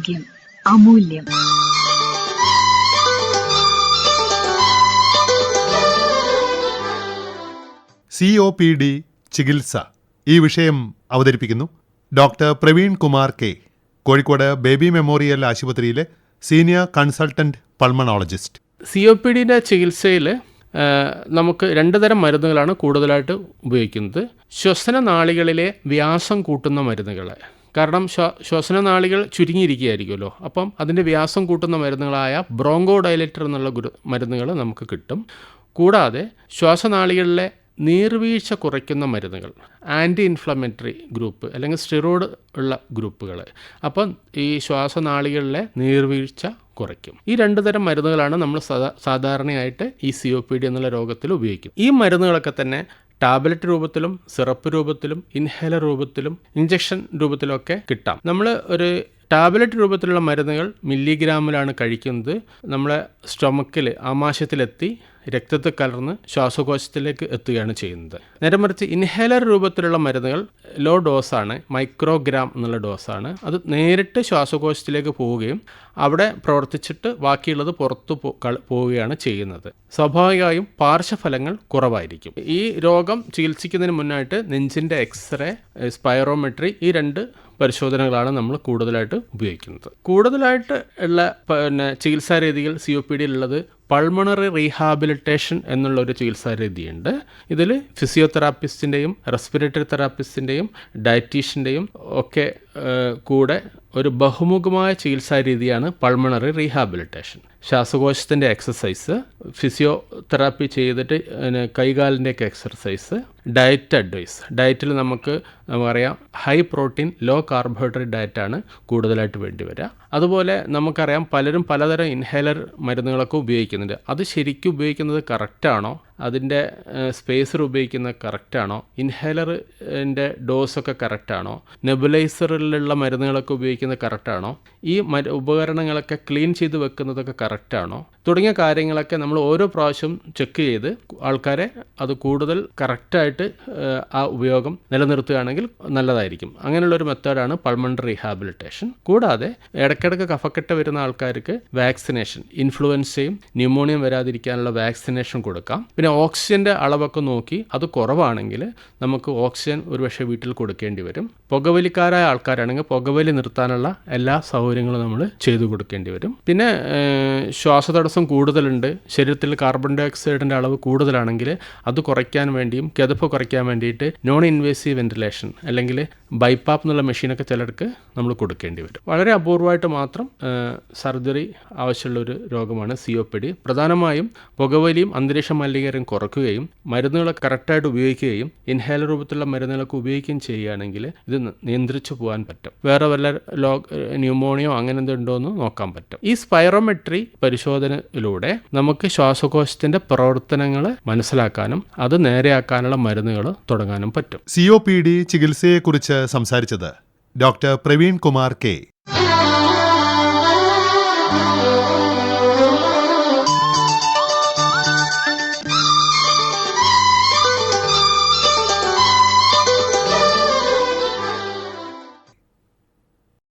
ആരോഗ്യം അമൂല്യം. C O P D ചികിത്സ. ഈ വിഷയം അവതരിപ്പിക്കുന്നു doctor Praveen Kumar K Kozhikode baby memorial ആശുപത്രിയിലെ senior consultant pulmonologist. C O P ഡിയുടെ ചികിത്സയിൽ നമുക്ക് രണ്ട് തരം മരുന്നുകളാണ് കൂടുതലായിട്ട് ഉപയോഗിക്കുന്നത്. ശ്വസന നാളികളിലെ വ്യാസം കൂട്ടുന്ന മരുന്നുകൾ കാരണം ശ്വ ശ്വസന നാളികൾ ചുരുങ്ങിയിരിക്കുകയായിരിക്കുമല്ലോ. അപ്പം അതിന്റെ വ്യാസം കൂട്ടുന്ന മരുന്നുകളായ ബ്രോങ്കോ ഡയലറ്റർ എന്നുള്ള ഗുരു മരുന്നുകൾ നമുക്ക് കിട്ടും. കൂടാതെ ശ്വാസനാളികളിലെ നീർവീഴ്ച കുറയ്ക്കുന്ന മരുന്നുകൾ ആന്റി ഇൻഫ്ലമേറ്ററി ഗ്രൂപ്പ് അല്ലെങ്കിൽ സ്റ്റിറോയിഡ് ഉള്ള ഗ്രൂപ്പുകൾ. അപ്പം ഈ ശ്വാസനാളികളിലെ നീർവീഴ്ച കുറയ്ക്കും. ഈ രണ്ട് തരം മരുന്നുകളാണ് നമ്മൾ സാധാ സാധാരണയായിട്ട് ഈ സി ഒ പി ഡി എന്നുള്ള രോഗത്തിൽ ഉപയോഗിക്കും ഈ മരുന്നുകളൊക്കെ തന്നെ ടാബ്ലറ്റ് രൂപത്തിലും സിറപ്പ് രൂപത്തിലും ഇൻഹേലർ രൂപത്തിലും ഇഞ്ചക്ഷൻ രൂപത്തിലൊക്കെ കിട്ടാം. നമ്മൾ ഒരു ടാബ്ലറ്റ് രൂപത്തിലുള്ള മരുന്നുകൾ മില്ലിഗ്രാമിലാണ് കഴിക്കുന്നത്. നമ്മളെ സ്റ്റൊമക്കിൽ ആമാശയത്തിലെത്തി രക്തത്തെ കലർന്ന് ശ്വാസകോശത്തിലേക്ക് എത്തുകയാണ് ചെയ്യുന്നത്. നേരെ മറിച്ച് ഇൻഹേലർ രൂപത്തിലുള്ള മരുന്നുകൾ ലോ ഡോസാണ് മൈക്രോഗ്രാം എന്നുള്ള ഡോസാണ്. അത് നേരിട്ട് ശ്വാസകോശത്തിലേക്ക് പോവുകയും അവിടെ പ്രവർത്തിച്ചിട്ട് ബാക്കിയുള്ളത് പുറത്തു പോവുകയാണ് ചെയ്യുന്നത്. സ്വാഭാവികമായും പാർശ്വഫലങ്ങൾ കുറവായിരിക്കും. ഈ രോഗം ചികിത്സിക്കുന്നതിന് മുന്നായിട്ട് നെഞ്ചിന്റെ എക്സ്റേ സ്പൈറോമെട്രി ഈ രണ്ട് പരിശോധനകളാണ് നമ്മൾ കൂടുതലായിട്ട് ഉപയോഗിക്കുന്നത്. കൂടുതലായിട്ട് ഉള്ള പിന്നെ ചികിത്സാ രീതികൾ സി ഒ പി ഡിയിലുള്ളത് പൾമണറി റീഹാബിലിറ്റേഷൻ എന്നുള്ള ഒരു ചികിത്സാ രീതിയുണ്ട്. ഇതിൽ ഫിസിയോതെറാപ്പിസ്റ്റിന്റെയും റെസ്പിറേറ്ററി തെറാപ്പിസ്റ്റിന്റെയും ഡയറ്റീഷ്യന്റെയും ഒക്കെ കൂടെ ഒരു ബഹുമുഖമായ ചികിത്സാ രീതിയാണ് പൾമണറി റീഹാബിലിറ്റേഷൻ ശ്വാസകോശത്തിന്റെ എക്സസൈസ് ഫിസിയോതെറാപ്പി ചെയ്തിട്ട് പിന്നെ കൈകാലിന്റെയൊക്കെ എക്സർസൈസ് ഡയറ്റ് അഡ്വൈസ് ഡയറ്റിൽ നമുക്ക് നമുക്കറിയാം ഹൈ പ്രോട്ടീൻ ലോ കാർബോഹൈഡ്രേറ്റ് ഡയറ്റാണ് കൂടുതലായിട്ട് വേണ്ടി വരിക അതുപോലെ നമുക്കറിയാം പലരും പലതരം ഇൻഹേലർ മരുന്നുകളൊക്കെ ഉപയോഗിക്കുന്നുണ്ട്. അത് ശരിക്കും ഉപയോഗിക്കുന്നത് കറക്റ്റാണോ അതിന്റെ സ്പേസർ ഉപയോഗിക്കുന്നത് കറക്റ്റാണോ ഇൻഹേലറിന്റെ ഡോസൊക്കെ കറക്റ്റാണോ നെബുലൈസറിലുള്ള മരുന്നുകളൊക്കെ ഉപയോഗിക്കുന്നത് കറക്റ്റാണോ ഈ ഉപകരണങ്ങളൊക്കെ ക്ലീൻ ചെയ്ത് വെക്കുന്നതൊക്കെ കറക്റ്റാണോ തുടങ്ങിയ കാര്യങ്ങളൊക്കെ നമ്മൾ ഓരോ പ്രാവശ്യം ചെക്ക് ചെയ്ത് ആൾക്കാരെ അത് കൂടുതൽ കറക്റ്റായിട്ട് ആ ഉപയോഗം നിലനിർത്തുകയാണെങ്കിൽ നല്ലതായിരിക്കും. അങ്ങനെയുള്ളൊരു മെത്തേഡാണ് പൾമണറി റീഹാബിലിറ്റേഷൻ കൂടാതെ ഇടയ്ക്കിടയ്ക്ക് കഫക്കെട്ട് വരുന്ന ആൾക്കാർക്ക് വാക്സിനേഷൻ ഇൻഫ്ലുവൻസയും ന്യൂമോണിയം വരാതിരിക്കാനുള്ള വാക്സിനേഷൻ കൊടുക്കാം. പിന്നെ ഓക്സിജന്റെ അളവൊക്കെ നോക്കി അത് കുറവാണെങ്കിൽ നമുക്ക് ഓക്സിജൻ ഒരുപക്ഷെ വീട്ടിൽ കൊടുക്കേണ്ടി വരും. പുകവലിക്കാരായ ആൾക്കാരാണെങ്കിൽ പുകവലി നിർത്താനുള്ള എല്ലാ സൗകര്യങ്ങളും നമ്മൾ ചെയ്തു കൊടുക്കേണ്ടി വരും. പിന്നെ ശ്വാസതടസ്സം കൂടുതലുണ്ട്. ശരീരത്തിൽ കാർബൺ ഡൈ ഓക്സൈഡിന്റെ അളവ് കൂടുതലാണെങ്കിൽ അത് കുറയ്ക്കാൻ വേണ്ടിയും കിതപ്പ് കുറയ്ക്കാൻ വേണ്ടിയിട്ട് നോൺ ഇൻവേസീവ് വെന്റിലേഷൻ അല്ലെങ്കിൽ ബൈപ്പാപ്പ് എന്നുള്ള മെഷീനൊക്കെ ചിലർക്ക് നമ്മൾ കൊടുക്കേണ്ടി വരും. വളരെ അപൂർവമായിട്ട് മാത്രം സർജറി ആവശ്യമുള്ള ഒരു രോഗമാണ് സി ഒ പി ഡി പ്രധാനമായും പുകവലിയും അന്തരീക്ഷ മലിനീകരണം കുറയ്ക്കുകയും മരുന്നുകൾ കറക്റ്റായിട്ട് ഉപയോഗിക്കുകയും ഇൻഹേലർ രൂപത്തിലുള്ള മരുന്നുകളൊക്കെ ഉപയോഗിക്കുകയും ചെയ്യുകയാണെങ്കിൽ ഇത് നിയന്ത്രിച്ചു പോകാൻ പറ്റും. വേറെ വല്ല ലോ ന്യൂമോണിയോ അങ്ങനെ എന്തുണ്ടോ എന്ന് നോക്കാൻ പറ്റും. ഈ സ്പൈറോമെട്രി പരിശോധനയിലൂടെ നമുക്ക് ശ്വാസകോശത്തിന്റെ പ്രവർത്തനങ്ങൾ മനസ്സിലാക്കാനും അത് നേരെയാക്കാനുള്ള മരുന്നുകൾ തുടങ്ങാനും പറ്റും. സി ഒ പി ഡി ചികിത്സയെക്കുറിച്ച് സംസാരിച്ചത് ഡോക്ടർ പ്രവീൺ കുമാർ കെ.